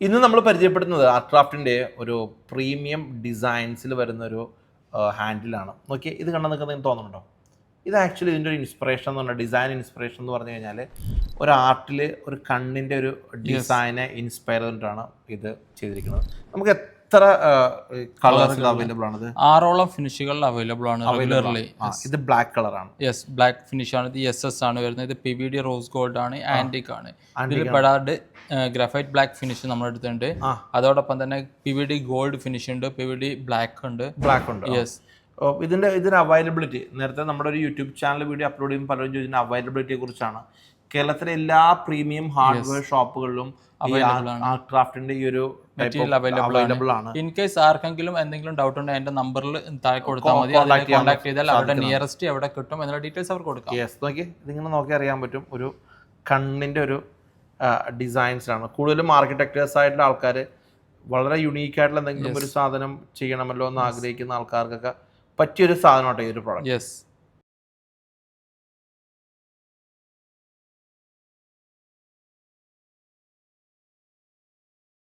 ഇന്ന് നമ്മൾ പരിചയപ്പെടുന്നത് ആർട്രാഫ്റ്റിന്റെ ഒരു പ്രീമിയം ഡിസൈൻസിൽ വരുന്ന ഒരു ഹാൻഡിലാണ് നോക്കി ഇത് കണ്ടാൽ നിങ്ങൾക്ക് എന്തെങ്കിലും തോന്നുന്നുണ്ടോ? ഇത് ആക്ച്വലി ഇതിന്റെ ഒരു ഇൻസ്പിറേഷൻ എന്ന് പറഞ്ഞാൽ ഡിസൈൻ ഇൻസ്പിറേഷൻ എന്ന് പറഞ്ഞു കഴിഞ്ഞാൽ ഒരു ആർട്ടിൽ ഒരു കണ്ണിന്റെ ഒരു ഡിസൈനെ ഇൻസ്പയർ ചെയ്തിട്ടാണ് ഇത് ചെയ്തിരിക്കുന്നത്. നമുക്ക് എത്ര കളേഴ്സ് അവൈലബിൾ ആണ് ആറോളം ഫിനിഷുകൾ അവൈലബിൾ ആണ് റെഗുലർലി ഇത് ബ്ലാക്ക് കളറാണ് യെസ് ബ്ലാക്ക് ഫിനിഷ് ആണ്. ഇത് എസ് എസ് ആണ് വരുന്നത്. ഇത് P V D rose gold ആണ് ആന്റിക് ആണ്. ഇതിൽ ഗ്രഫൈറ്റ് ഗ്രാഫൈറ്റ് ബ്ലാക്ക് ഫിനിഷ് നമ്മുടെ അടുത്തുണ്ട്. അതോടൊപ്പം തന്നെ P V D gold finish ഉണ്ട് പി വി ഡി ബ്ലാക്ക് ഉണ്ട്. ബ്ലാക്ക് ഉണ്ട് യെസ് ഇതിന്റെ ഇതിന്റെ ഇതിന് അവൈലബിലിറ്റി നേരത്തെ നമ്മുടെ ഒരു യൂട്യൂബ് ചാനൽ വീഡിയോ അപ്ലോഡ് ചെയ്യുമ്പോൾ പലരും ചോദിക്കുന്ന അവൈലബിലിറ്റിയെ കുറിച്ചാണ്. കേരളത്തിലെ എല്ലാ പ്രീമിയം ഹാർഡ്വെയർ ഷോപ്പുകളിലും ക്രാഫ്റ്റിന്റെ ഈ ഒരു മെറ്റീരിയൽ അവൈലബിൾ ആണ്. ഇൻ കേസ് ആർക്കെങ്കിലും എന്തെങ്കിലും ഡൗട്ട് ഉണ്ടെങ്കിൽ എന്റെ നമ്പറിൽ താഴെ കൊടുത്താൽ മതി. കോൺടാക്ട് ചെയ്താൽ അവരുടെ നിയറസ്റ്റ് എവിടെ കിട്ടും എന്നുള്ള ഡീറ്റെയിൽസ് അവർ കൊടുക്കാം. യെസ് നോക്കി. ഇതിങ്ങനെ നോക്കി അറിയാൻ പറ്റും. ഒരു കണ്ണിന്റെ ഒരു ഡിസൈൻസിലാണ് കൂടുതലും ആർക്കിടെക്ടേഴ്സ് ആയിട്ടുള്ള ആൾക്കാർ വളരെ യുണീക്ക് ആയിട്ടുള്ള എന്തെങ്കിലും ഒരു സാധനം ചെയ്യണമല്ലോ എന്ന് ആഗ്രഹിക്കുന്ന ആൾക്കാർക്കൊക്കെ പറ്റിയൊരു സാധനമാട്ടോ ഈ ഒരു പ്രോഡക്റ്റ് യെസ്